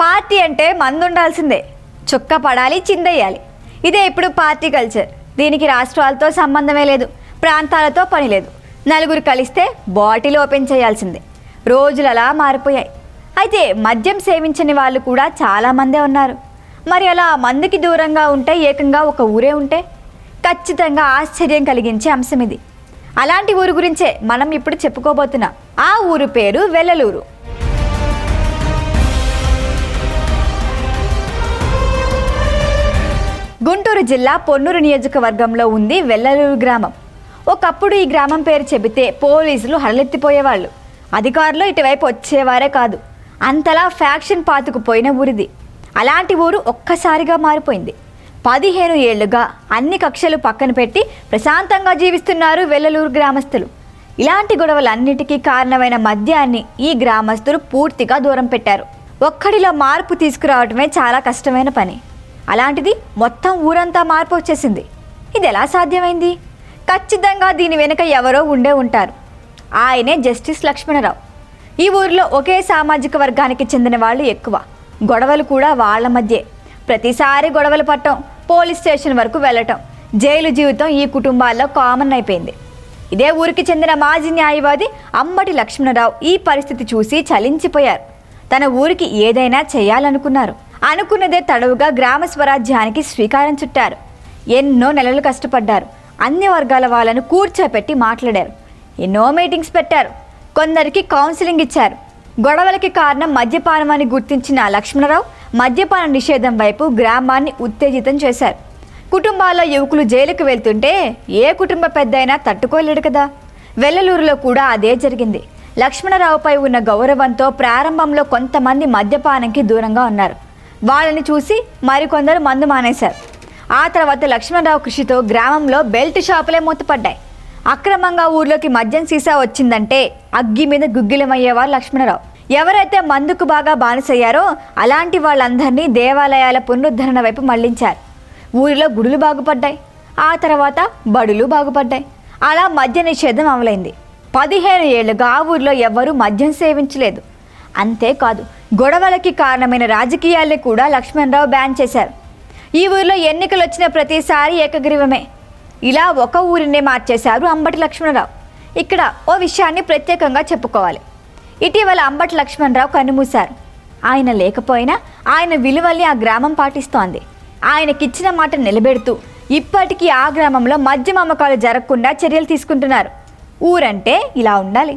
Party అంటే మందు ఉండాల్సిందే చుక్క పడాలి చిందయ్యాలి ఇదే ఇప్పుడు పార్టీ కల్చర్. దీనికి రాష్ట్రాలతో సంబంధమే లేదు ప్రాంతాలతో పని లేదు. నలుగురు కలిస్తే బాటిల్ ఓపెన్ చేయాల్సిందే. రోజులు అలా మారిపోయాయి. అయితే మద్యం సేవించని వాళ్ళు కూడా చాలామందే ఉన్నారు. మరి అలా మందుకి దూరంగా ఉంటే ఏకంగా ఒక ఊరే ఉంటే? ఖచ్చితంగా ఆశ్చర్యం కలిగించే అంశం ఇది అలాంటి ఊరు గురించే మనం ఇప్పుడు చెప్పుకోబోతున్నాం. ఆ ఊరు పేరు వెల్లలూరు. గుంటూరు జిల్లా పొన్నూరు నియోజకవర్గంలో ఉంది వెల్లలూరు గ్రామం. ఒకప్పుడు ఈ గ్రామం పేరు చెబితే పోలీసులు హడలెత్తిపోయేవాళ్ళు. అధికారులు ఇటువైపు వచ్చేవారే కాదు. అంతలా ఫ్యాక్షన్ పాతుకుపోయిన ఊరిది. అలాంటి ఊరు ఒక్కసారిగా మారిపోయింది. పదిహేను ఏళ్ళుగా అన్ని కక్షలు పక్కన పెట్టి ప్రశాంతంగా జీవిస్తున్నారు వెల్లలూరు గ్రామస్తులు. ఇలాంటి గొడవలన్నిటికీ కారణమైన మద్యాన్ని ఈ గ్రామస్తులు పూర్తిగా దూరం పెట్టారు. ఒక్కడిలో మార్పు తీసుకురావటమే చాలా కష్టమైన పని. అలాంటిది మొత్తం ఊరంతా మార్పు వచ్చేసింది. ఇది ఎలా సాధ్యమైంది? ఖచ్చితంగా దీని వెనుక ఎవరో ఉండే ఉంటారు. ఆయనే జస్టిస్ లక్ష్మణరావు. ఈ ఊరిలో ఒకే సామాజిక వర్గానికి చెందిన వాళ్ళు ఎక్కువ. గొడవలు కూడా వాళ్ళ మధ్యే. ప్రతిసారి గొడవలు పట్టడం పోలీస్ స్టేషన్ వరకు వెళ్ళటం. జైలు జీవితం ఈ కుటుంబాల్లో కామన్ అయిపోయింది. ఇదే ఊరికి చెందిన మాజీ న్యాయవాది అంబటి లక్ష్మణరావు ఈ పరిస్థితి చూసి చలించిపోయారు. తన ఊరికి ఏదైనా చేయాలనుకున్నారు. అనుకున్నదే తడవుగా గ్రామ స్వరాజ్యానికి శ్రీకారం చుట్టారు. ఎన్నో నెలలు కష్టపడ్డారు. అన్ని వర్గాల వాళ్ళను కూర్చోపెట్టి మాట్లాడారు. ఎన్నో మీటింగ్స్ పెట్టారు. కొందరికి కౌన్సిలింగ్ ఇచ్చారు. గొడవలకి కారణం మద్యపానం అని గుర్తించిన లక్ష్మణరావు మద్యపాన నిషేధం వైపు గ్రామాన్ని ఉత్తేజితం చేశారు. కుటుంబాల్లో యువకులు జైలుకు వెళ్తుంటే ఏ కుటుంబ పెద్ద అయినా తట్టుకోలేడు కదా. వెల్లలూరులో కూడా అదే జరిగింది. లక్ష్మణరావుపై ఉన్న గౌరవంతో ప్రారంభంలో కొంతమంది మద్యపానంకి దూరంగా ఉన్నారు. వాళ్ళని చూసి మరికొందరు మందు మానేశారు. ఆ తర్వాత లక్ష్మణరావు కృషితో గ్రామంలో బెల్ట్ షాపులే మూతపడ్డాయి. అక్రమంగా ఊర్లోకి మద్యం సీసా వచ్చిందంటే అగ్గి మీద గుగ్గిలమయ్యేవారు లక్ష్మణరావు. ఎవరైతే మందుకు బాగా బానిసయ్యారో అలాంటి వాళ్ళందరినీ దేవాలయాల పునరుద్ధరణ వైపు మళ్ళించారు. ఊరిలో గుడులు బాగుపడ్డాయి. ఆ తర్వాత బడులు బాగుపడ్డాయి. అలా మద్య నిషేధం అమలైంది. పదిహేను ఏళ్ళుగా ఆ ఊరిలో ఎవ్వరూ మద్యం సేవించలేదు. అంతేకాదు గొడవలకి కారణమైన రాజకీయాల్ని కూడా లక్ష్మణరావు బ్యాన్ చేశారు. ఈ ఊరిలో ఎన్నికలు వచ్చిన ప్రతిసారి ఏకగ్రీవమే. ఇలా ఒక ఊరినే మార్చేశారు అంబటి లక్ష్మణరావు. ఇక్కడ ఓ విషయాన్ని ప్రత్యేకంగా చెప్పుకోవాలి. ఇటీవల అంబటి లక్ష్మణరావు కన్నుమూశారు ఆయన లేకపోయినా ఆయన విలువల్ని ఆ గ్రామం పాటిస్తోంది. ఆయనకిచ్చిన మాట నిలబెడుతూ ఇప్పటికీ ఆ గ్రామంలో మద్యం అమ్మకాలు జరగకుండా చర్యలు తీసుకుంటున్నారు. ఊరంటే ఇలా ఉండాలి.